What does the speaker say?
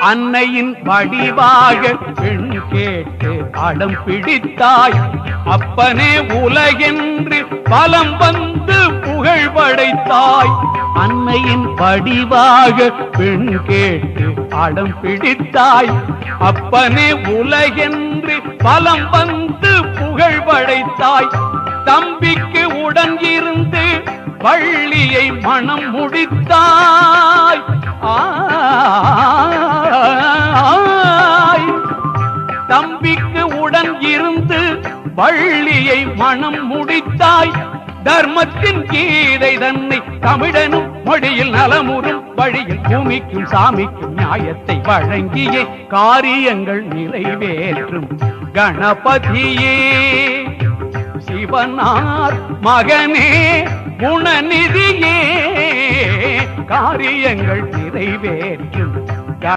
அன்னையின் வடிவாக பெண் கேட்டு அடம் பிடித்தாய். அப்பனே உலகென்று பலம் வந்து புகழ் படைத்தாய். அன்னையின் வடிவாக பெண் கேட்டு அடம் பிடித்தாய். அப்பனே உலகென்று பலம் வந்து புகழ் படைத்தாய். தம்பிக்கு உடன் இருந்து வள்ளியை மனம் முடித்தாய். நம்பிக்கு உடன் இருந்து வள்ளியை மனம் முடித்தாய். தர்மத்தின் கீதை தன்னை தமிழனும் மொழியில் நலமுறும் வழியில் பூமிக்கும் சாமிக்கும் நியாயத்தை வழங்கியே. காரியங்கள் நிறைவேற்றும் கணபதியே. சிவனார் மகனே குணநிதியே. காரியங்கள் நிறைவேற்றும்